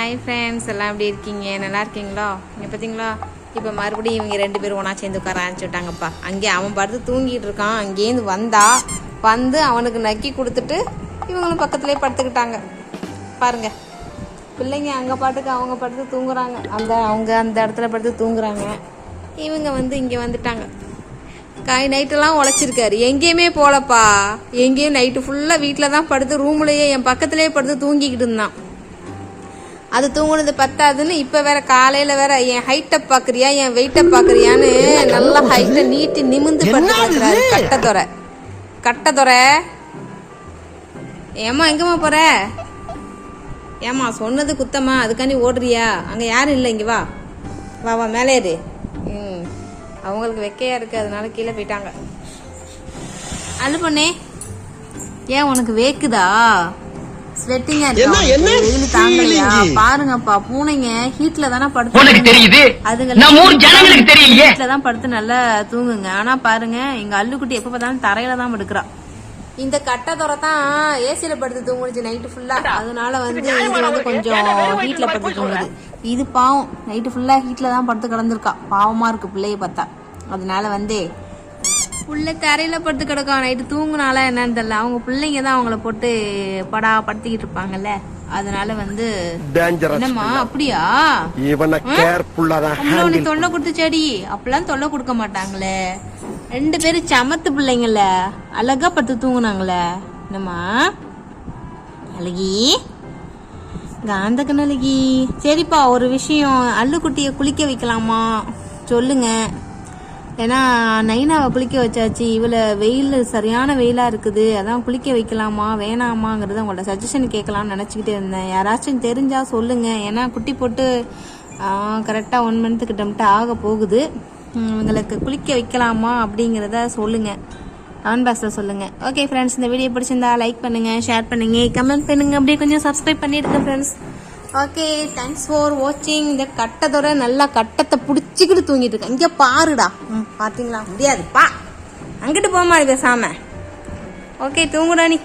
Hi friends எல்லாம் எப்படி இருக்கீங்க? நல்லா இருக்கீங்களா? இங்கே பார்த்தீங்களா இப்போ மறுபடியும் இவங்க ரெண்டு பேரும் ஒன்றா சேர்ந்து உட்கார ஆரம்பிச்சுட்டாங்கப்பா அங்கே அவன் படுத்து தூங்கிட்டு இருக்கான். அங்கேருந்து வந்தா வந்து அவனுக்கு நக்கி கொடுத்துட்டு இவங்களும் பக்கத்துலேயே படுத்துக்கிட்டாங்க. பாருங்க. பிள்ளைங்க அங்கே பாட்டுக்கு அவங்க படுத்து தூங்குறாங்க. அந்த அவங்க அந்த இடத்துல படுத்து தூங்குறாங்க. இவங்க வந்து இங்கே வந்துட்டாங்க. காய் நைட்டெல்லாம் உழைச்சிருக்காரு. எங்கேயுமே போகலப்பா. எங்கேயும் நைட்டு ஃபுல்லாக வீட்டில் தான் படுத்து ரூம்லேயே என் பக்கத்துலேயே படுத்து தூங்கிக்கிட்டு இருந்தான். அது தூங்குனது பத்தாதுன்னு இப்போ வேற காலையில் வேற என் ஹைட்டை பார்க்குறியா என் வெயிட்டை பார்க்குறியான்னு நல்லா ஹைட்டை நீட்டி நிமிந்து படுத்து கிடக்குறாரு கட்டத்தொரை கட்டத்தொரை ஏம்மா எங்கம்மா போற? ஏம்மா சொன்னது குத்தம்மா அதுக்காண்டி ஓடுறியா? அங்கே யாரும் இல்லை இங்கே வா. வா வா மேலே ஏறு. ம். அவங்களுக்கு வெக்கையா இருக்கு அதனால கீழே போயிட்டாங்க. அள்ளு பண்ணே. ஏன் உனக்கு வேக்குதா? ஸ்வெட்டிங்கா என்ன, பாருங்கப்பா பூனைங்க ஹீட்ல தானே படுத்து உனக்கு தெரியுது. அதுங்க நம்ம ஊர் ஜனங்களுக்கு தெரியலையே வீட்ல தான் படுத்து நல்லா தூங்குங்க. ஆனா பாருங்க எங்க அல்லுக்குட்டி எப்ப பார்த்தாலும் தரையில தான் படுக்கிறா. இந்த கட்டத்தொரை தான் ஏசியில படுத்து தூங்குனுச்சு நைட்டு ஃபுல்லா அதனால வந்து இது வந்து கொஞ்சம் ஹீட்ல படுத்து தூங்குது. இது பாவம். நைட்டு ஃபுல்லா ஹீட்ல தான் படுத்து கிடந்திருக்கா. பாவமா இருக்கு பிள்ளைய பார்த்தா. அதனால வந்து புள்ள தரையில படுத்து கிடக்கும் நைட்டு தூங்குனால என்னன்னு தெரியல. அவங்க பிள்ளைங்க தான் அவங்கள போட்டு படா படுத்திக்கிட்டு இருப்பாங்கல்ல. அதனால வந்து என்னம்மா அப்படியா? இவனை கேர்ஃபுல்லா தான். தொல்லை கொடுத்து செடி அப்பெல்லாம் தொல்லை கொடுக்க மாட்டாங்களே. ரெண்டு பேரும் சமத்து பிள்ளைங்கள அழகா படுத்து தூங்குனாங்களே. என்னம்மா? அழகி? காந்தக்கன் அழகி சரிப்பா ஒரு விஷயம். அல்லுக்குட்டியை குளிக்க வைக்கலாமா? சொல்லுங்க. ஏன்னா நைனாவை குளிக்க வச்சாச்சு. இவளை வெயில் சரியான வெயிலாக இருக்குது. அதான் குளிக்க வைக்கலாமா வேணாமாங்கிறத உங்களோட சஜஷன் கேட்கலாம்னு நினச்சிக்கிட்டே இருந்தேன். யாராச்சும் தெரிஞ்சால் சொல்லுங்கள் ஏன்னா குட்டி போட்டு கரெக்டாக ஒன் மந்த்து கிட்டமிட்ட ஆக போகுது. இவங்களுக்கு குளிக்க வைக்கலாமா அப்படிங்கிறத சொல்லுங்கள் கமெண்ட் பாக்ஸில் சொல்லுங்கள் ஓகே ஃப்ரெண்ட்ஸ் இந்த வீடியோ பிடிச்சிருந்தா லைக் பண்ணுங்கள் ஷேர் பண்ணுங்க கமெண்ட் பண்ணுங்க. அப்படியே கொஞ்சம் சப்ஸ்கிரைப் பண்ணிடுங்க ஃப்ரெண்ட்ஸ் ஓகே தேங்க்ஸ் ஃபார் வாட்சிங் இந்த கட்டத்தோட நல்லா கட்டத்தை பிடிச்சிக்கிட்டு தூங்கிட்டு இருக்கேன். இங்கே பாருடா. ம் பார்த்தீங்களா முடியாதுப்பா. அங்கிட்டு போமா பேசாம ஓகே தூங்குடா நீ.